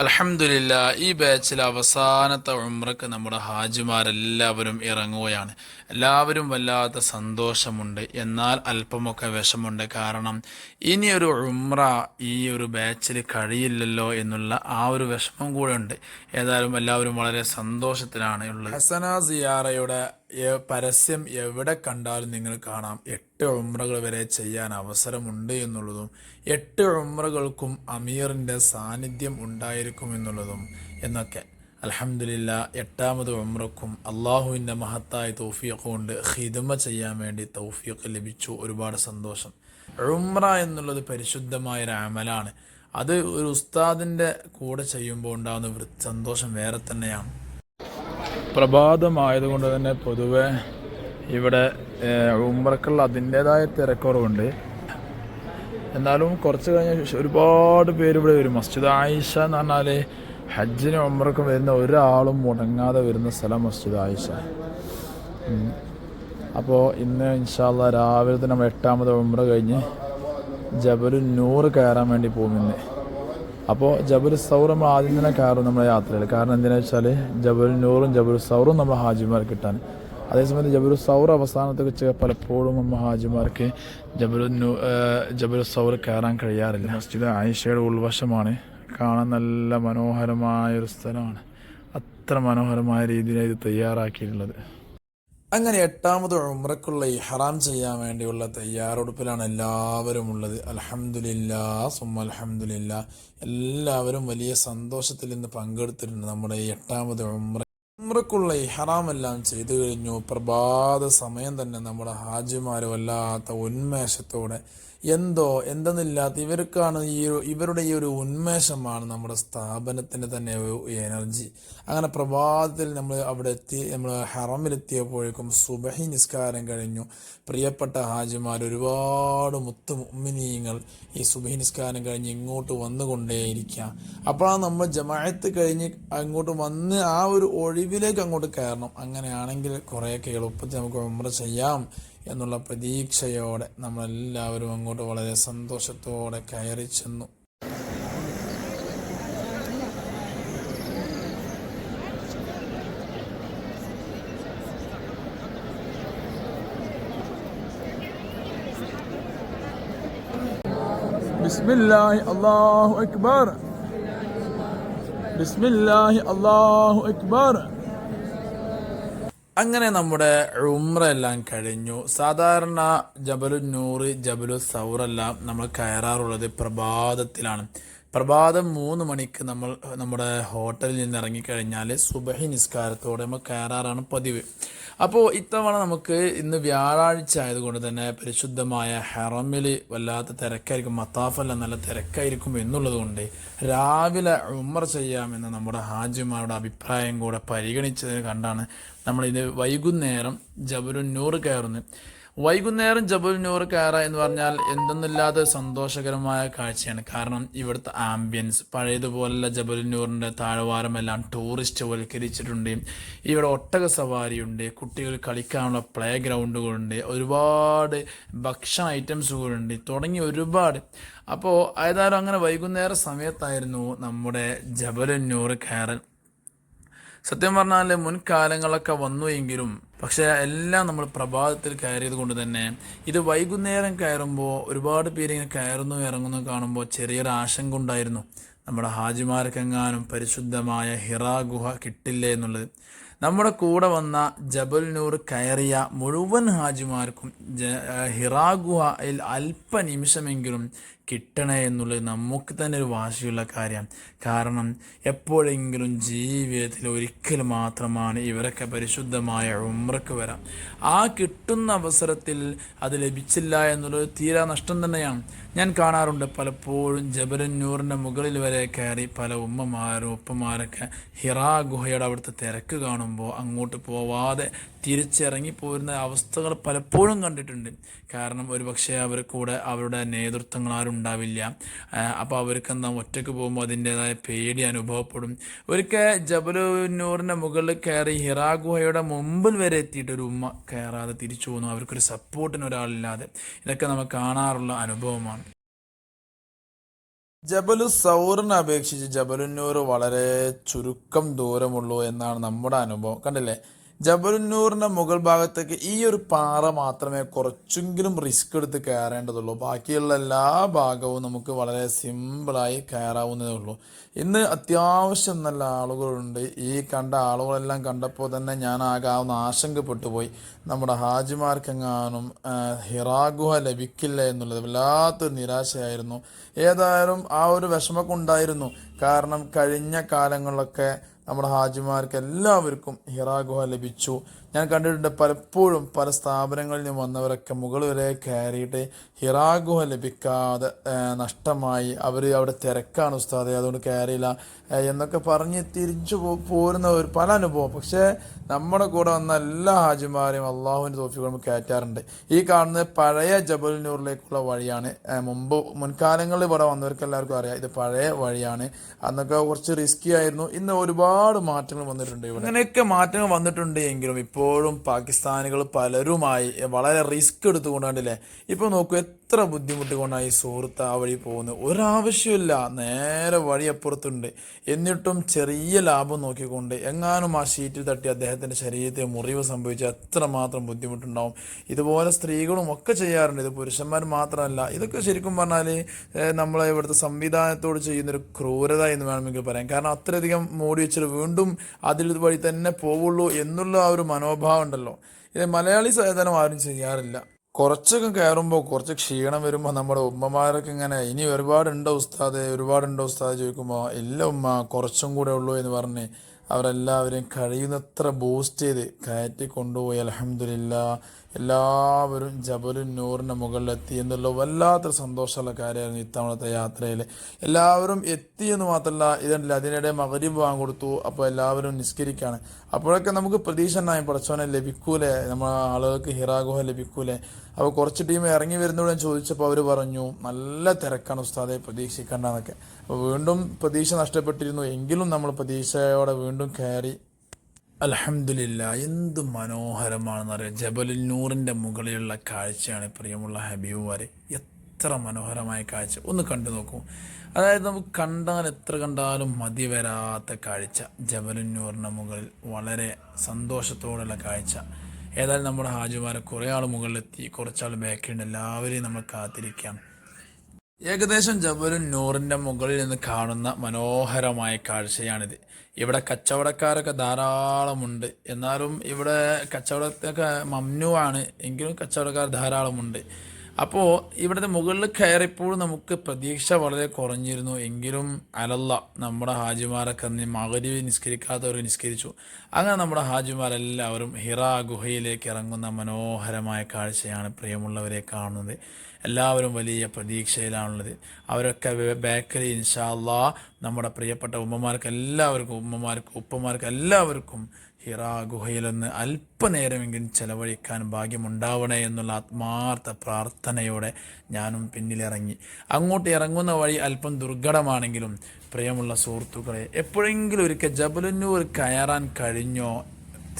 അലഹമില്ല ഈ ബാച്ചിൽ അവസാനത്തെ ഉമ്രക്ക് നമ്മുടെ ഹാജിമാരെല്ലാവരും ഇറങ്ങുകയാണ്. എല്ലാവരും വല്ലാത്ത സന്തോഷമുണ്ട്. എന്നാൽ അല്പമൊക്കെ വിഷമുണ്ട് കാരണം ഇനിയൊരു ഉമ്ര ഈ ഒരു ബാച്ചിൽ കഴിയില്ലല്ലോ എന്നുള്ള ആ ഒരു വിഷമം കൂടെ ഉണ്ട്. ഏതായാലും എല്ലാവരും വളരെ സന്തോഷത്തിലാണ് ഉള്ളത്. ഹസന സിയാറയുടെ പരസ്യം എവിടെ കണ്ടാലും നിങ്ങൾ കാണാം. എട്ട് ഉമ്രകൾ വരെ ചെയ്യാൻ അവസരമുണ്ട് എന്നുള്ളതും എട്ട് ഉമ്രകൾക്കും അമീറിന്റെ സാന്നിധ്യം ഉണ്ടായിരിക്കും എന്നുള്ളതും എന്നൊക്കെ. അലഹമില്ല എട്ടാമത് ഉമ്രക്കും അള്ളാഹുവിന്റെ മഹത്തായ തൗഫീഖ് കൊണ്ട് ഹിദമ ചെയ്യാൻ വേണ്ടി തൗഫീഖ് ലഭിച്ചു. ഒരുപാട് സന്തോഷം. ഉമ്ര എന്നുള്ളത് പരിശുദ്ധമായ ഒരു അമലാണ്. അത് ഒരു ഉസ്താദിന്റെ കൂടെ ചെയ്യുമ്പോൾ ഉണ്ടാകുന്ന സന്തോഷം വേറെ തന്നെയാണ്. പ്രഭാതമായതുകൊണ്ട് തന്നെ പൊതുവെ ഇവിടെ ഉംറക്കുള്ള അതിന്റെതായ തിരക്കുറവുണ്ട്. എന്നാലും കുറച്ച് കഴിഞ്ഞ ഒരുപാട് പേര് ഇവിടെ വരും. മസ്ജിദ് ആയിഷ എന്ന് പറഞ്ഞാൽ ഹജ്ജിനും ഉംറക്കും വരുന്ന ഒരാളും മുടങ്ങാതെ വരുന്ന സ്ഥലം മസ്ജിദ് ആയിഷ. അപ്പോൾ ഇന്ന് ഇൻഷാല്ല രാവിലെ തന്നെ നമ്മൾ എട്ടാമത് ഉമ്ര കഴിഞ്ഞ് ജബലു നൂറ് കയറാൻ വേണ്ടി പോകും ഇന്ന് അപ്പോൾ ജബൽ സൗർ നമ്മൾ ആദ്യം തന്നെ കയറും നമ്മുടെ യാത്രയിൽ. കാരണം എന്തിനാ വെച്ചാൽ ജബൽ നൂറും ജബൽ സൗറും നമ്മൾ ഹാജിമാർ കിട്ടാൻ. അതേസമയത്ത് ജബൽ സൗർ അവസാനത്തെ വെച്ച് പലപ്പോഴും നമ്മൾ ഹാജിമാർക്ക് ജബൽ ജബൽ സൗർ കയറാൻ കഴിയാറില്ല. മസ്ജിദ് ആയിഷയുടെ ഉൾവശമാണ്. കാണാൻ നല്ല മനോഹരമായ ഒരു സ്ഥലമാണ്. അത്ര മനോഹരമായ രീതിയിലാണ് ഇത് തയ്യാറാക്കിയിട്ടുള്ളത്. അങ്ങനെ എട്ടാമത് ഉമ്രക്കുള്ള ഇഹ്റാം ചെയ്യാൻ വേണ്ടിയുള്ള തയ്യാറെടുപ്പിലാണ് എല്ലാവരും ഉള്ളത്. അൽഹംദുലില്ലാ സുമ അലഹമുല്ല എല്ലാവരും വലിയ സന്തോഷത്തിൽ ഇന്ന് പങ്കെടുത്തിട്ടുണ്ട് നമ്മുടെ ഈ എട്ടാമത് ഉമ്ര ഉമ്രക്കുള്ള ഇഹ്റാം എല്ലാം ചെയ്തു കഴിഞ്ഞു. പ്രഭാത സമയം തന്നെ നമ്മുടെ ഹാജിമാർ വല്ലാത്ത ഉന്മേഷത്തോടെ എന്തോ എന്തെന്നില്ലാത്ത ഇവർക്കാണ് ഈ ഒരു ഇവരുടെ ഈ ഒരു ഉന്മേഷമാണ് നമ്മുടെ സ്ഥാപനത്തിന് തന്നെ എനർജി. അങ്ങനെ പ്രഭാതത്തിൽ നമ്മൾ അവിടെ എത്തി നമ്മൾ ഹറമിലെത്തിയപ്പോഴേക്കും സുബഹി നിസ്കാരം കഴിഞ്ഞു. പ്രിയപ്പെട്ട ഹാജിമാർ ഒരുപാട് മുത്തു മുഅ്മിനീങ്ങൾ ഈ സുബഹി നിസ്കാരം കഴിഞ്ഞ് ഇങ്ങോട്ട് വന്നുകൊണ്ടേയിരിക്കുക. അപ്പോഴാണ് നമ്മൾ ജമായത്ത് കഴിഞ്ഞ് അങ്ങോട്ട് വന്ന് ആ ഒരു ഒഴിവിലേക്ക് അങ്ങോട്ട് കയറണം. അങ്ങനെയാണെങ്കിൽ കുറേയൊക്കെ എളുപ്പത്തിൽ നമുക്ക് ഉമ്ര ചെയ്യാം. എന്നുള്ള പ്രതീക്ഷയോടെ നമ്മളെല്ലാവരും അങ്ങോട്ട് വളരെ സന്തോഷത്തോടെ കയറി ചെന്നു. അല്ലാഹു അക്ബർ. ബിസ്മില്ലാഹി അല്ലാഹു അക്ബർ. അങ്ങനെ നമ്മുടെ ഉമ്ര എല്ലാം കഴിഞ്ഞു. സാധാരണ ജബലു നൂറ് ജബലു സൗറെല്ലാം നമ്മൾ കയറാറുള്ളത് പ്രഭാതത്തിലാണ്. പ്രഭാതം മൂന്ന് മണിക്ക് നമ്മൾ നമ്മുടെ ഹോട്ടലിൽ നിന്ന് ഇറങ്ങിക്കഴിഞ്ഞാൽ സുബഹി നിസ്കാരത്തോടെ നമ്മൾ കയറാറാണ് പതിവ്. അപ്പോൾ ഇത്തവണ നമുക്ക് ഇന്ന് വ്യാഴാഴ്ച ആയതുകൊണ്ട് തന്നെ പരിശുദ്ധമായ ഹെറമിൽ വല്ലാത്ത തിരക്കായിരിക്കും മത്താഫല്ല നല്ല തിരക്കായിരിക്കും എന്നുള്ളത് കൊണ്ട് രാവിലെ ഉമ്മർ ചെയ്യാമെന്ന നമ്മുടെ ഹാജിമാരുടെ അഭിപ്രായം കൂടെ പരിഗണിച്ചത് കണ്ടാണ് നമ്മളിത് വൈകുന്നേരം ജബലുൻ നൂറ് കയറുന്നത്. വൈകുന്നേരം ജബുൽ നൂർ കയറ എന്ന് പറഞ്ഞാൽ എന്തെന്നില്ലാതെ സന്തോഷകരമായ കാഴ്ചയാണ്. കാരണം ഇവിടുത്തെ ആംബിയൻസ് പഴയതുപോലുള്ള ജബുൽ നൂറിന്റെ താഴ്വാരമെല്ലാം ടൂറിസ്റ്റ് വൽക്കരിച്ചിട്ടുണ്ട്. ഇവിടെ ഒട്ടക സവാരിയുണ്ട് കുട്ടികൾ കളിക്കാനുള്ള പ്ലേ ഗ്രൗണ്ടുകളുണ്ട് ഒരുപാട് ഭക്ഷണ ഐറ്റംസുകളുണ്ട് തുടങ്ങി ഒരുപാട്. അപ്പോൾ ഏതായാലും അങ്ങനെ വൈകുന്നേര സമയത്തായിരുന്നു നമ്മുടെ ജബൽ നൂർ കയറൽ. സത്യം പറഞ്ഞാൽ മുൻകാലങ്ങളൊക്കെ വന്നു എങ്കിലും പക്ഷേ എല്ലാം നമ്മൾ പ്രഭാതത്തിൽ കയറിയത് കൊണ്ട് തന്നെ ഇത് വൈകുന്നേരം കയറുമ്പോൾ ഒരുപാട് പേര് ഇങ്ങനെ കയറുന്നു ഇറങ്ങുന്നു കാണുമ്പോൾ ചെറിയൊരു ആശങ്ക ഉണ്ടായിരുന്നു. നമ്മുടെ ഹാജിമാർക്കെങ്ങാനും പരിശുദ്ധമായ ഹിറ ഗുഹ കിട്ടില്ലേ എന്നുള്ളത്. നമ്മുടെ കൂടെ വന്ന ജബൽ നൂർ കയറിയ മുഴുവൻ ഹാജിമാർക്കും ഹിറാ ഗുഹയിൽ അല്പനിമിഷമെങ്കിലും കിട്ടണേ എന്നുള്ളത് നമുക്ക് തന്നെ ഒരു വാശിയുള്ള കാര്യമാണ് കാരണം എപ്പോഴെങ്കിലും ജീവിതത്തിൽ ഒരിക്കൽ മാത്രമാണ് ഇവരൊക്കെ പരിശുദ്ധമായ ഉമ്രക്ക് വരാം. ആ കിട്ടുന്ന അവസരത്തിൽ അത് ലഭിച്ചില്ല എന്നുള്ളത് തീരാ നഷ്ടം തന്നെയാണ്. ഞാൻ കാണാറുണ്ട് പലപ്പോഴും ജബലന്നൂറിന്റെ മുകളിൽ വരെ കയറി പല ഉമ്മമാരും ഉപ്പമാരൊക്കെ ഹിറാ ഗുഹയുടെ അവിടുത്തെ തിരക്ക് കാണുമ്പോൾ അങ്ങോട്ട് പോവാതെ തിരിച്ചിറങ്ങി പോരുന്ന അവസ്ഥകൾ പലപ്പോഴും കണ്ടിട്ടുണ്ട്. കാരണം ഒരുപക്ഷെ അവർ കൂടെ അവരുടെ നേതൃത്വങ്ങൾ ആരും ഉണ്ടാവില്ല. അപ്പോൾ അവർക്ക് എന്താ ഒറ്റയ്ക്ക് പോകുമ്പോൾ അതിന്റെതായ പേടി അനുഭവപ്പെടും. ഒരിക്കൽ ജബലുന്നൂറിന്റെ മുകളിൽ കയറി ഹിറാ ഗുഹയുടെ മുമ്പിൽ വരെ എത്തിയിട്ട് ഒരു ഉമ്മ കയറാതെ തിരിച്ചു പോകുന്നു അവർക്കൊരു സപ്പോർട്ടിന് ഒരാളില്ലാതെ. ഇതൊക്കെ നമുക്ക് കാണാറുള്ള അനുഭവമാണ്. ജബലു സൗറിനെ അപേക്ഷിച്ച് ജബലുന്നൂർ വളരെ ചുരുക്കം ദൂരമുള്ളൂ എന്നാണ് നമ്മുടെ അനുഭവം. കണ്ടില്ലേ? ജബലുന്നൂറിന്റെ മുകൾ ഭാഗത്തേക്ക് ഈ ഒരു പാറ മാത്രമേ കുറച്ചെങ്കിലും റിസ്ക് എടുത്ത് കയറേണ്ടതുള്ളൂ. ബാക്കിയുള്ള എല്ലാ ഭാഗവും നമുക്ക് വളരെ സിമ്പിളായി കയറാവുന്നതേ ഉള്ളൂ. ഇന്ന് അത്യാവശ്യം നല്ല ആളുകളുണ്ട്. ഈ കണ്ട ആളുകളെല്ലാം കണ്ടപ്പോൾ തന്നെ ഞാൻ ആകാവുന്ന ആശങ്കപ്പെട്ടു പോയി. നമ്മുടെ ഹാജിമാർക്കെങ്ങാനും ഹിറാഗുഹ ലഭിക്കില്ല എന്നുള്ളത് വല്ലാത്തൊരു നിരാശയായിരുന്നു. ഏതായാലും ആ ഒരു വിഷമമൊക്കെ ഉണ്ടായിരുന്നു. കാരണം കഴിഞ്ഞ കാലങ്ങളിലൊക്കെ നമ്മുടെ ഹാജിമാർക്ക് എല്ലാവർക്കും ഹിറാഗുഹ ലഭിച്ചു. ഞാൻ കണ്ടിട്ടുണ്ട് പലപ്പോഴും പല സ്ഥാപനങ്ങളിൽ നിന്ന് വന്നവരൊക്കെ മുകൾ വരെ കയറിയിട്ട് ഹിറാഗുഹ ലഭിക്കാതെ നഷ്ടമായി. അവർ അവിടെ തിരക്കാണ് ഉസ്താദെ അതുകൊണ്ട് കയറിയില്ല. എന്നൊക്കെ പറഞ്ഞ് തിരിച്ചു പോരുന്ന ഒരു പല അനുഭവം. പക്ഷേ നമ്മുടെ കൂടെ വന്ന എല്ലാ ഹാജിമാരെയും അള്ളാഹുവിന്റെ തോഫികളും കയറ്റാറുണ്ട്. ഈ കാണുന്നത് പഴയ ജബൽനൂറിലേക്കുള്ള വഴിയാണ്. മുമ്പ് മുൻകാലങ്ങളിൽ ഇവിടെ വന്നവർക്ക് എല്ലാവർക്കും അറിയാം ഇത് പഴയ വഴിയാണ്. അന്നൊക്കെ കുറച്ച് റിസ്കി ആയിരുന്നു. ഇന്ന് ഒരുപാട് മാറ്റങ്ങൾ വന്നിട്ടുണ്ട് ഇവിടെ. അങ്ങനെയൊക്കെ മാറ്റങ്ങൾ വന്നിട്ടുണ്ട് എങ്കിലും ഇപ്പോഴും പാകിസ്ഥാനികൾ പലരുമായി വളരെ റിസ്ക് എടുത്തുകൊണ്ട് കണ്ടില്ലേ? ഇപ്പോൾ നോക്കൂ എത്ര ബുദ്ധിമുട്ട് കൊണ്ടാണ് ഈ സുഹൃത്ത് ആ വഴി പോകുന്നത്? ഒരാവശ്യമില്ല നേരെ വഴി അപ്പുറത്തുണ്ട് എന്നിട്ടും ചെറിയ ലാഭം നോക്കിക്കൊണ്ട് എങ്ങാനും ആ ഷീറ്റിൽ തട്ടി അദ്ദേഹത്തിന്റെ ശരീരത്തെ മുറിവ് സംഭവിച്ച എത്രമാത്രം ബുദ്ധിമുട്ടുണ്ടാവും. ഇതുപോലെ സ്ത്രീകളും ഒക്കെ ചെയ്യാറുണ്ട്. ഇത് പുരുഷന്മാർ മാത്രമല്ല. ഇതൊക്കെ ശരിക്കും പറഞ്ഞാൽ നമ്മളെ ഇവിടുത്തെ സംവിധാനത്തോട് ചെയ്യുന്നൊരു ക്രൂരത എന്ന് വേണമെങ്കിൽ പറയാം. കാരണം അത്രയധികം മൂടി വെച്ചിട്ട് വീണ്ടും അതിൽ വഴി തന്നെ പോവുള്ളൂ എന്നുള്ള ആ ഒരു മനോഭാവം ഉണ്ടല്ലോ. ഇത് മലയാളി സേതനം ആരും ചെയ്യാറില്ല. കുറച്ചൊക്കെ കയറുമ്പോൾ കുറച്ച് ക്ഷീണം വരുമ്പോൾ നമ്മുടെ ഉമ്മമാരൊക്കെ ഇങ്ങനെ ഇനി ഒരുപാടുണ്ടോ ഉസ്താദ്? ഒരുപാടുണ്ടോ ഉസ്താദ്? ചോദിക്കുമ്പോൾ ഇല്ല ഉമ്മ കുറച്ചും കൂടെ ഉള്ളൂ എന്ന് പറഞ്ഞ് അവരെല്ലാവരെയും കഴിയുന്നത്ര ബൂസ്റ്റ് ചെയ്ത് കയറ്റി കൊണ്ടുപോയി. അലഹമില്ല എല്ലാവരും ജബലു നൂറിന്റെ മുകളിലെത്തി എന്നുള്ള വല്ലാത്തൊരു സന്തോഷമുള്ള കാര്യമായിരുന്നു ഇത്തവണത്തെ യാത്രയിൽ എല്ലാവരും എത്തി എന്ന് മാത്രമല്ല ഇതുണ്ടല്ല അതിനിടെ മകരീബ് വാങ്ങിക്കൊടുത്തു അപ്പോൾ എല്ലാവരും നിസ്കരിക്കുകയാണ് അപ്പോഴൊക്കെ നമുക്ക് പ്രതീക്ഷ ഉണ്ടായി പടച്ചോനെ ലഭിക്കൂലേ? നമ്മളെ ആളുകൾക്ക് ഹിറാഗുഹ ലഭിക്കൂലേ? അപ്പോൾ കുറച്ച് ടീം ഇറങ്ങി വരുന്നതോടെ ചോദിച്ചപ്പോൾ അവർ പറഞ്ഞു നല്ല തിരക്കാണ് ഉസ്താദെ പ്രതീക്ഷിക്കേണ്ടെന്നൊക്കെ അപ്പോൾ വീണ്ടും പ്രതീക്ഷ നഷ്ടപ്പെട്ടിരുന്നു. എങ്കിലും നമ്മൾ പ്രതീക്ഷയോടെ വീണ്ടും കയറി അലഹമില്ല എന്ത് മനോഹരമാണെന്നറിയാം. ജബലുൽ നൂറിന്റെ മുകളിലുള്ള കാഴ്ചയാണ് പ്രിയമുള്ള ഹബീബ് വരെ എത്ര മനോഹരമായ കാഴ്ച. ഒന്ന് കണ്ടു നോക്കൂ. അതായത് നമുക്ക് കണ്ടാൽ എത്ര കണ്ടാലും മതി വരാത്ത കാഴ്ച. ജബലുന്നൂറിന്റെ മുകളിൽ വളരെ സന്തോഷത്തോടുള്ള കാഴ്ച. ഏതായാലും നമ്മുടെ ഹാജിമാരെ കുറേ ആൾ മുകളിലെത്തി. കുറച്ചാൾ ബാക്കിയുണ്ട് എല്ലാവരെയും നമ്മൾ കാത്തിരിക്കാം. ഏകദേശം ജബലും നൂറിന്റെ മുകളിൽ നിന്ന് കാണുന്ന മനോഹരമായ കാഴ്ചയാണിത്. ഇവിടെ കച്ചവടക്കാരൊക്കെ ധാരാളമുണ്ട്. എന്നാലും ഇവിടെ കച്ചവടത്തൊക്കെ മമ്നുവാണ്. എങ്കിലും കച്ചവടക്കാർ ധാരാളമുണ്ട്. അപ്പോൾ ഇവിടുത്തെ മുകളിൽ കയറിയപ്പോൾ നമുക്ക് പ്രതീക്ഷ വളരെ കുറഞ്ഞിരുന്നു. എങ്കിലും അലല്ല നമ്മുടെ ഹാജിമാരൊക്കെ മകരി നിസ്കരിക്കാത്തവർ നിസ്കരിച്ചു. അങ്ങനെ നമ്മുടെ ഹാജിമാരെല്ലാവരും ഹിറ ഗുഹയിലേക്ക് ഇറങ്ങുന്ന മനോഹരമായ കാഴ്ചയാണ് പ്രിയമുള്ളവരെ കാണുന്നത്. എല്ലാവരും വലിയ പ്രതീക്ഷയിലാണുള്ളത്. അവരൊക്കെ ബേക്കറി ഇൻഷാല്ലാ നമ്മുടെ പ്രിയപ്പെട്ട ഉമ്മമാർക്ക് എല്ലാവർക്കും ഉമ്മമാർക്ക് ഉപ്പമാർക്ക് എല്ലാവർക്കും ഹിറാ ഗുഹയിലൊന്ന് അല്പനേരമെങ്കിലും ചെലവഴിക്കാൻ ഭാഗ്യമുണ്ടാവണേ എന്നുള്ള ആത്മാർത്ഥ പ്രാർത്ഥനയോടെ ഞാനും പിന്നിലിറങ്ങി. അങ്ങോട്ട് ഇറങ്ങുന്ന വഴി അല്പം ദുർഘടമാണെങ്കിലും പ്രിയമുള്ള സുഹൃത്തുക്കളെ എപ്പോഴെങ്കിലും ഒരിക്കൽ ജബലുന്നൂർ കയറാൻ കഴിഞ്ഞോ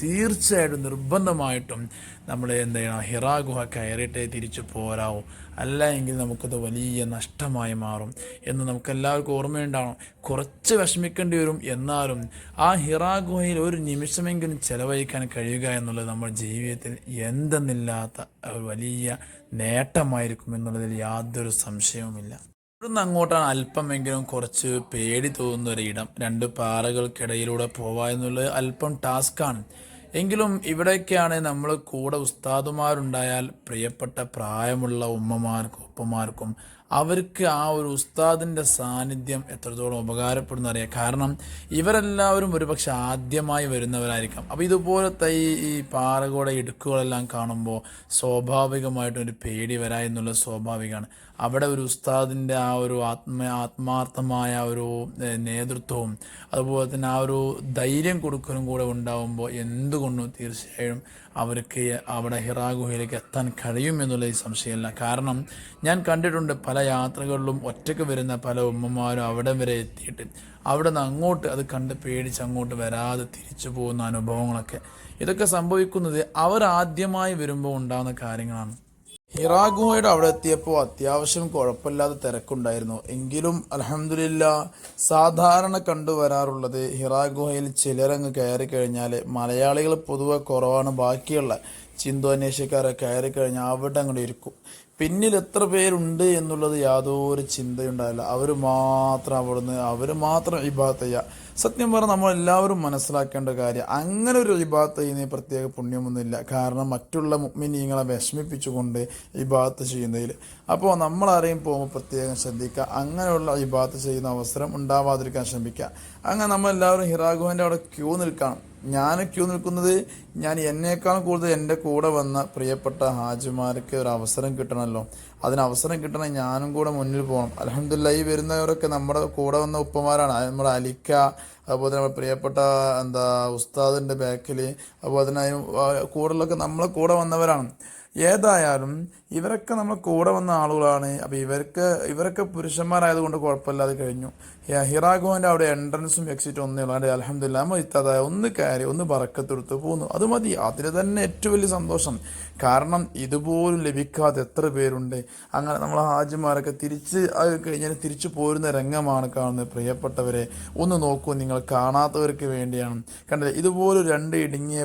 തീർച്ചയായിട്ടും നിർബന്ധമായിട്ടും നമ്മൾ എന്ത് ചെയ്യണം? ഹിറാ ഗുഹ കയറിയിട്ടേ തിരിച്ചു പോരാവും. അല്ല എങ്കിൽ നമുക്കത് വലിയ നഷ്ടമായി മാറും എന്ന് നമുക്ക് എല്ലാവർക്കും ഓർമ്മയുണ്ടാവണം. കുറച്ച് വിഷമിക്കേണ്ടി വരും. എന്നാലും ആ ഹിറാ ഗുഹയിൽ ഒരു നിമിഷമെങ്കിലും ചെലവഴിക്കാൻ കഴിയുക എന്നുള്ളത് നമ്മുടെ ജീവിതത്തിൽ എന്തെന്നില്ലാത്ത വലിയ നേട്ടമായിരിക്കും എന്നുള്ളതിൽ യാതൊരു സംശയവുമില്ല. ഇവിടുന്ന് അങ്ങോട്ടാണ് അല്പമെങ്കിലും കുറച്ച് പേടി തോന്നുന്ന ഒരിടം രണ്ട് പാറകൾക്കിടയിലൂടെ പോവുക എന്നുള്ളത് അല്പം ടാസ്ക്കാണ് എങ്കിലും ഇവിടെയൊക്കെയാണ് നമ്മൾ കൂടെ ഉസ്താദുമാരുണ്ടായാൽ പ്രിയപ്പെട്ട പ്രായമുള്ള ഉമ്മമാർക്കും ഉപ്പമാർക്കും അവർക്ക് ആ ഒരു ഉസ്താദിന്റെ സാന്നിധ്യം എത്രത്തോളം ഉപകാരപ്പെടുന്ന അറിയാം. കാരണം ഇവരെല്ലാവരും ഒരുപക്ഷെ ആദ്യമായി വരുന്നവരായിരിക്കാം. അപ്പോൾ ഇതുപോലത്തെ ഈ ഈ പാറകളുടെ ഇടുക്കുകളെല്ലാം കാണുമ്പോൾ സ്വാഭാവികമായിട്ടും ഒരു പേടി വരാ എന്നുള്ളത് സ്വാഭാവികമാണ്. അവിടെ ഒരു ഉസ്താദിന്റെ ആ ഒരു ആത്മ ആത്മാർത്ഥമായ ഒരു നേതൃത്വവും അതുപോലെ തന്നെ ആ ഒരു ധൈര്യം കൊടുക്കലും കൂടെ ഉണ്ടാവുമ്പോൾ എന്തുകൊണ്ടും തീർച്ചയായും അവർക്ക് അവിടെ ഹിറാ ഗുഹയിലേക്ക് എത്താൻ കഴിയുമെന്നുള്ള ഈ സംശയമില്ല. കാരണം ഞാൻ കണ്ടിട്ടുണ്ട് പല യാത്രകളിലും ഒറ്റയ്ക്ക് വരുന്ന പല ഉമ്മമാരും അവിടെ വരെ എത്തിയിട്ട് അവിടെ നിന്ന് അങ്ങോട്ട് അത് കണ്ട് പേടിച്ച് അങ്ങോട്ട് വരാതെ തിരിച്ചു പോകുന്ന അനുഭവങ്ങളൊക്കെ. ഇതൊക്കെ സംഭവിക്കുന്നത് അവർ ആദ്യമായി വരുമ്പോൾ ഉണ്ടാകുന്ന കാര്യങ്ങളാണ്. ഹിറാ ഗുഹയുടെ അവിടെ എത്തിയപ്പോൾ അത്യാവശ്യം കുഴപ്പമില്ലാതെ തിരക്കുണ്ടായിരുന്നു. എങ്കിലും അലഹമില്ല സാധാരണ കണ്ടുവരാറുള്ളത് ഹിറാഗുഹയിൽ ചിലരങ്ങ് കയറി കഴിഞ്ഞാൽ മലയാളികൾ പൊതുവെ കുറവാണ്. ബാക്കിയുള്ള ചിന്തോന്വേഷക്കാരെ കയറി കഴിഞ്ഞാൽ അവിടെ അങ്ങോട്ട് ഇരിക്കും. പിന്നിൽ എത്ര പേരുണ്ട് എന്നുള്ളത് യാതൊരു ചിന്തയുണ്ടാവില്ല അവർ മാത്രം അവിടുന്ന് അവർ മാത്രം ഇബാത്ത് ചെയ്യുക. സത്യം പറഞ്ഞാൽ നമ്മൾ എല്ലാവരും മനസ്സിലാക്കേണ്ട കാര്യം അങ്ങനെ ഒരു ഇബാത്ത് ചെയ്യുന്ന പ്രത്യേക പുണ്യമൊന്നുമില്ല. കാരണം മറ്റുള്ള മുഗ്മിനീങ്ങളെ വിഷമിപ്പിച്ചുകൊണ്ട് ഇബാത്ത് ചെയ്യുന്നതിൽ. അപ്പോൾ നമ്മൾ ആരെയും പോകുമ്പോൾ പ്രത്യേകം ശ്രദ്ധിക്കുക. അങ്ങനെയുള്ള ഇബാത്ത് ചെയ്യുന്ന അവസരം ഉണ്ടാവാതിരിക്കാൻ ശ്രമിക്കുക. അങ്ങനെ നമ്മൾ എല്ലാവരും ഹിറാഗുവിന്റെ അവിടെ ക്യൂ നിൽക്കണം. ഞാൻ ക്യൂ നിൽക്കുന്നത് ഞാൻ എന്നേക്കാൾ കൂടുതൽ എന്റെ കൂടെ വന്ന പ്രിയപ്പെട്ട ഹാജിമാർക്ക് ഒരു അവസരം കിട്ടണമല്ലോ അതിന് അവസരം കിട്ടണം ഞാനും കൂടെ മുന്നിൽ പോകണം. അലഹമില്ല ഈ വരുന്നവരൊക്കെ നമ്മുടെ കൂടെ വന്ന ഉപ്പമാരാണ്. നമ്മുടെ അലിക്ക അതുപോലെ തന്നെ പ്രിയപ്പെട്ട എന്താ ഉസ്താദിന്റെ ബാക്കിൽ അതുപോലെ തന്നെ കൂടുതലൊക്കെ നമ്മളെ കൂടെ വന്നവരാണ്. ഏതായാലും ഇവരൊക്കെ നമ്മൾ കൂടെ വന്ന ആളുകളാണ്. അപ്പോൾ ഇവർക്ക് ഇവരൊക്കെ പുരുഷന്മാരായതുകൊണ്ട് കുഴപ്പമില്ലാതെ കഴിഞ്ഞു. ഹിറാഗോന്റെ അവിടെ എൻട്രൻസും എക്സിറ്റും ഒന്നേ ഉള്ളൂ. അതിന്റെ അലഹമില്ല ഇത്താതായ ഒന്ന് കയറി ഒന്ന് പറക്കത്തെടുത്ത് പോന്നു. അത് മതി. അതിൽ തന്നെ ഏറ്റവും വലിയ സന്തോഷം. കാരണം ഇതുപോലും ലഭിക്കാതെ എത്ര പേരുണ്ട്. അങ്ങനെ നമ്മൾ ഹാജിമാരൊക്കെ തിരിച്ച് കഴിഞ്ഞാൽ തിരിച്ചു പോരുന്ന രംഗമാണ് കാണുന്നത്. പ്രിയപ്പെട്ടവരെ ഒന്ന് നോക്കൂ നിങ്ങൾ കാണാത്തവർക്ക് വേണ്ടിയാണ്. കണ്ടില്ലേ ഇതുപോലെ രണ്ട് ഇടുങ്ങിയ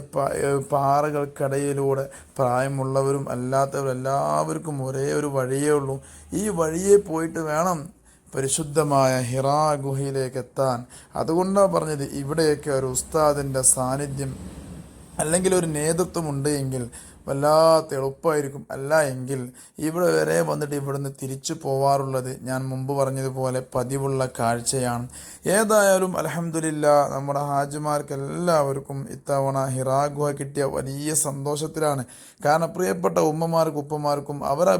പാറകൾക്കിടയിലൂടെ പ്രായമുള്ളവരും അല്ലാത്തവരും എല്ലാവർക്കും ഒരേ ഒരു വഴിയേ ഉള്ളൂ. ഈ വഴിയെ പോയിട്ട് വേണം പരിശുദ്ധമായ ഹിറാ ഗുഹയിലേക്ക് എത്താൻ. അതുകൊണ്ടാണ് പറഞ്ഞത് ഇവിടെയൊക്കെ ഒരു ഉസ്താദിന്റെ സാന്നിധ്യം അല്ലെങ്കിൽ ഒരു നേതൃത്വം ഉണ്ട് എങ്കിൽ വല്ലാത്ത എളുപ്പമായിരിക്കും. അല്ല എങ്കിൽ ഇവിടെ വരെ വന്നിട്ട് ഇവിടുന്ന് തിരിച്ചു പോവാറുള്ളത് ഞാൻ മുമ്പ് പറഞ്ഞതുപോലെ പതിവുള്ള കാഴ്ചയാണ്. ഏതായാലും അലഹമില്ല നമ്മുടെ ഹാജിമാർക്ക് എല്ലാവർക്കും ഇത്തവണ ഹിറാഗുഹ കിട്ടിയ വലിയ സന്തോഷത്തിലാണ്. കാരണം പ്രിയപ്പെട്ട ഉമ്മമാർക്കും ഉപ്പമാർക്കും അവരെ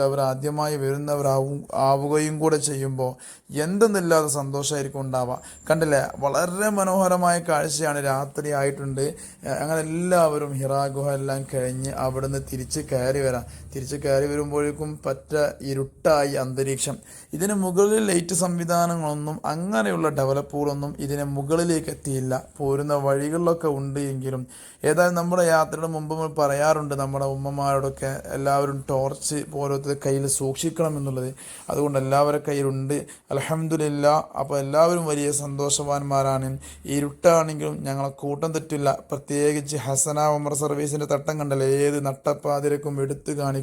അവർ ആദ്യമായി വരുന്നവരാവും ആവുകയും കൂടെ ചെയ്യുമ്പോൾ എന്തെന്നില്ലാതെ സന്തോഷമായിരിക്കും ഉണ്ടാവുക. കണ്ടില്ലേ? വളരെ മനോഹരമായ കാഴ്ചയാണ് രാത്രി ആയിട്ടുണ്ട്. അങ്ങനെ എല്ലാവരും ഹിറാഗുഹ എല്ലാം കഴിഞ്ഞ് അവിടുന്ന് തിരിച്ച് കയറി വരാം. തിരിച്ച് കയറി വരുമ്പോഴേക്കും പറ്റ ഇരുട്ടായി അന്തരീക്ഷം. ഇതിന് മുകളിൽ ലൈറ്റ് സംവിധാനങ്ങളൊന്നും അങ്ങനെയുള്ള ഡെവലപ്പുകളൊന്നും ഇതിന് മുകളിലേക്ക് എത്തിയില്ല. പോരുന്ന വഴികളിലൊക്കെ ഉണ്ട് എങ്കിലും ഏതായാലും നമ്മുടെ യാത്രയുടെ മുമ്പ് പറയാറുണ്ട് നമ്മുടെ ഉമ്മമാരോടൊക്കെ എല്ലാവരും ടോർച്ച് പോലത്തെ കയ്യിൽ സൂക്ഷിക്കണം എന്നുള്ളത്. അതുകൊണ്ട് എല്ലാവരുടെ കയ്യിലുണ്ട്. അലഹമില്ല അപ്പോൾ എല്ലാവരും വലിയ സന്തോഷവാന്മാരാണ്. ഇരുട്ടാണെങ്കിലും ഞങ്ങളെ കൂട്ടം തെറ്റില്ല. പ്രത്യേകിച്ച് ഹസന ഉമർ സർവീസിന്റെ തട്ടം കണ്ടല്ലേ? ഏത് നട്ടപ്പാതിരക്കും എടുത്തു കാണിക്കും.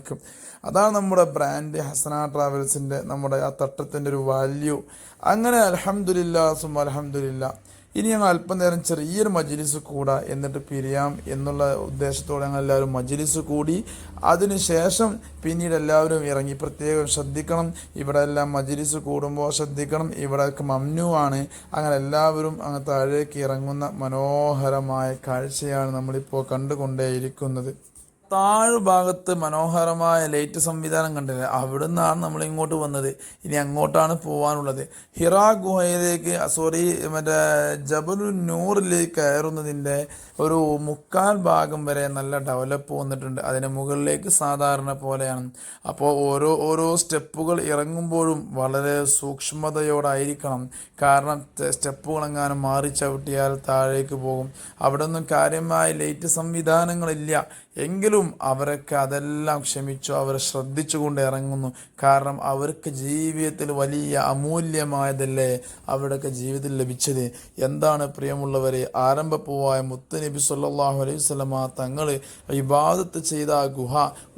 അതാണ് നമ്മുടെ ബ്രാൻഡ് ഹസന ട്രാവൽസിന്റെ നമ്മുടെ ആ തട്ടത്തിന്റെ ഒരു വാല്യൂ അങ്ങനെ അലഹമില്ല സുമ അലഹമില്ല ഇനി ഞങ്ങൾ അല്പനേരം ചെറിയൊരു മജ്ലിസ് കൂടാ എന്നിട്ട് പിരിയാം എന്നുള്ള ഉദ്ദേശത്തോടെ ഞങ്ങൾ എല്ലാവരും മജ്ലിസ് കൂടി. അതിനുശേഷം പിന്നീട് എല്ലാവരും ഇറങ്ങി പ്രത്യേകം ശ്രദ്ധിക്കണം. ഇവിടെ എല്ലാം മജ്ലിസ് കൂടുമ്പോൾ ശ്രദ്ധിക്കണം. ഇവിടെ മമ്നു ആണ്. അങ്ങനെ എല്ലാവരും അങ്ങ് താഴേക്ക് ഇറങ്ങുന്ന മനോഹരമായ കാഴ്ചയാണ് നമ്മളിപ്പോൾ കണ്ടുകൊണ്ടേയിരിക്കുന്നത്. താഴ്ഭാഗത്ത് മനോഹരമായ ലൈറ്റ് സംവിധാനം കണ്ടില്ലേ അവിടെ നിന്നാണ് നമ്മൾ ഇങ്ങോട്ട് വന്നത്. ഇനി അങ്ങോട്ടാണ് പോകാനുള്ളത് ഹിറാ ഗുഹയിലേക്ക് സോറി മറ്റേ ജബലു നൂറിലേക്ക് കയറുന്നതിന്റെ ഒരു മുക്കാൽ ഭാഗം വരെ നല്ല ഡെവലപ്പ് വന്നിട്ടുണ്ട്. അതിന് മുകളിലേക്ക് സാധാരണ പോലെയാണ്. അപ്പോൾ ഓരോ ഓരോ സ്റ്റെപ്പുകൾ ഇറങ്ങുമ്പോഴും വളരെ സൂക്ഷ്മതയോടായിരിക്കണം. കാരണം സ്റ്റെപ്പുകൾ എങ്ങാനും മാറി ചവിട്ടിയാൽ താഴേക്ക് പോകും. അവിടെ ഒന്നും കാര്യമായ ലൈറ്റ് സംവിധാനങ്ങളില്ല. എങ്കിലും അവരൊക്കെ അതെല്ലാം ക്ഷമിച്ചു അവർ ശ്രദ്ധിച്ചുകൊണ്ട് ഇറങ്ങുന്നു. കാരണം അവർക്ക് ജീവിതത്തിൽ വലിയ അമൂല്യമായതല്ലേ അവരുടെയൊക്കെ ജീവിതത്തിൽ ലഭിച്ചത്? എന്താണ് പ്രിയമുള്ളവരെ ആരംഭപ്പൂവായ മുത്ത് നബി സല്ലാഹു അലൈഹി സ്വലമ തങ്ങൾ ഇബാദത്ത് ചെയ്ത ആ ഗുഹ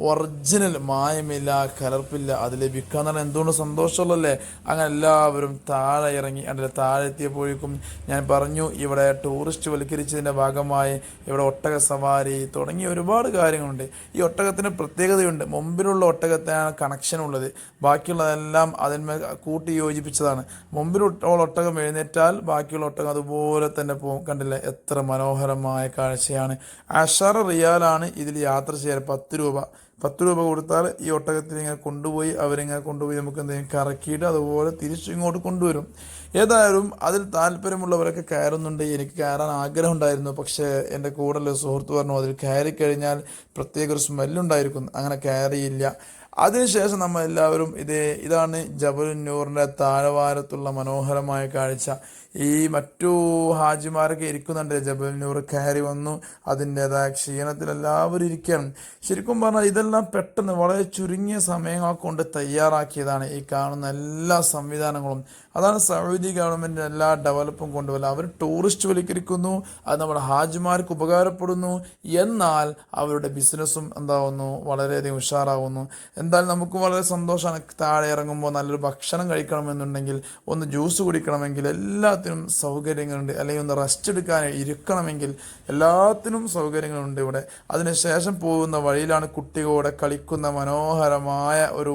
ഒറിജിനൽ മായമില്ല കലർപ്പില്ല അത് ലഭിക്കുക ലഭിക്കാൻ എന്തുകൊണ്ട് സന്തോഷമുള്ളല്ലേ അങ്ങനെ എല്ലാവരും താഴെ ഇറങ്ങി അതിന്റെ താഴെ എത്തിയപ്പോഴേക്കും ഞാൻ പറഞ്ഞു ഇവിടെ ടൂറിസ്റ്റ് വൽക്കരിച്ചതിന്റെ ഭാഗമായി ഇവിടെ ഒട്ടക സവാരി തുടങ്ങി ഒരുപാട് കാര്യങ്ങളുണ്ട്. ഈ ഒട്ടകത്തിന് പ്രത്യേകതയുണ്ട്. മുമ്പിലുള്ള ഒട്ടകത്തിനാണ് കണക്ഷൻ ഉള്ളത്. ബാക്കിയുള്ളതെല്ലാം അതിന്മേൽ കൂട്ടി യോജിപ്പിച്ചതാണ്. മുമ്പിലുള്ള ഒട്ടകം എഴുന്നേറ്റാൽ ബാക്കിയുള്ള ഒട്ടകം അതുപോലെ തന്നെ പോകും. കണ്ടില്ലേ? എത്ര മനോഹരമായ കാഴ്ചയാണ്. അഷറ റിയാലാണ് ഇതിൽ യാത്ര ചെയ്യാൻ പത്ത് രൂപ. പത്ത് രൂപ കൊടുത്താൽ ഈ ഒട്ടകത്തിൽ ഇങ്ങനെ കൊണ്ടുപോയി അവരിങ്ങനെ കൊണ്ടുപോയി നമുക്ക് എന്തെങ്കിലും കറക്കിയിട്ട് അതുപോലെ തിരിച്ചു ഇങ്ങോട്ട് കൊണ്ടുവരും. ഏതായാലും അതിൽ താല്പര്യമുള്ളവരൊക്കെ കയറുന്നുണ്ട്. എനിക്ക് കയറാൻ ആഗ്രഹം ഉണ്ടായിരുന്നു പക്ഷേ എന്റെ കൂടെ സുഹൃത്ത് പറഞ്ഞു അതിൽ കയറി കഴിഞ്ഞാൽ പ്രത്യേക ഒരു സ്മെല്ലുണ്ടായിരിക്കും അങ്ങനെ കയറിയില്ല. അതിനുശേഷം നമ്മൾ എല്ലാവരും ഇതേ ഇതാണ് ജബലുന്നൂറിന്റെ താഴവാരത്തുള്ള മനോഹരമായ കാഴ്ച. ഈ മറ്റു ഹാജിമാരൊക്കെ ഇരിക്കുന്നുണ്ട്. ജബലിനൂർ കയറി വന്നു. അതിന്റെതായ ക്ഷീണത്തിൽ എല്ലാവരും ഇരിക്കുകയാണ്. ശരിക്കും പറഞ്ഞാൽ ഇതെല്ലാം പെട്ടെന്ന് വളരെ ചുരുങ്ങിയ സമയങ്ങൾ കൊണ്ട് തയ്യാറാക്കിയതാണ് ഈ കാണുന്ന എല്ലാ സംവിധാനങ്ങളും. അതാണ് സൗദി ഗവൺമെന്റ് എല്ലാ ഡെവലപ്പും കൊണ്ടുവരില്ല അവർ ടൂറിസ്റ്റ് വൽക്കരിക്കുന്നു അത് നമ്മുടെ ഹാജിമാർക്ക് ഉപകാരപ്പെടുന്നു. എന്നാൽ അവരുടെ ബിസിനസ്സും എന്താവുന്നു? വളരെയധികം ഉഷാറാവുന്നു. എന്തായാലും നമുക്ക് വളരെ സന്തോഷമാണ്. താഴെ ഇറങ്ങുമ്പോൾ നല്ലൊരു ഭക്ഷണം കഴിക്കണമെന്നുണ്ടെങ്കിൽ ഒന്ന് ജ്യൂസ് കുടിക്കണമെങ്കിൽ എല്ലാത്തിനും സൗകര്യങ്ങളുണ്ട്. അല്ലെങ്കിൽ ഒന്ന് റെസ്റ്റ് എടുക്കാൻ ഇരിക്കണമെങ്കിൽ എല്ലാത്തിനും സൗകര്യങ്ങളുണ്ട് ഇവിടെ. അതിനുശേഷം പോകുന്ന വഴിയിലാണ് കുട്ടികളോടെ കളിക്കുന്ന മനോഹരമായ ഒരു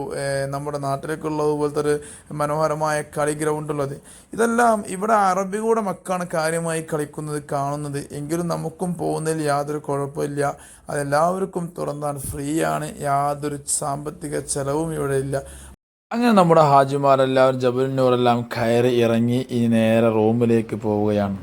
നമ്മുടെ നാട്ടിലേക്കുള്ളതുപോലത്തെ ഒരു മനോഹരമായ കളി ഗ്രൗണ്ട് ഉള്ളത്. ഇതെല്ലാം ഇവിടെ അറബികളുടെ മക്കാണ് കാര്യമായി കളിക്കുന്നത് കാണുന്നത്. എങ്കിലും നമുക്കും പോകുന്നതിൽ യാതൊരു കുഴപ്പമില്ല. അതെല്ലാവർക്കും തുറന്നാൽ ഫ്രീ ആണ്. യാതൊരു സാമ്പത്തിക ചെലവും ഇവിടെ ഇല്ല. അങ്ങനെ നമ്മുടെ ഹാജിമാരെല്ലാവരും ജബലുന്നൂറെല്ലാം കയറി ഇറങ്ങി ഇനി നേരെ റൂമിലേക്ക് പോവുകയാണ്.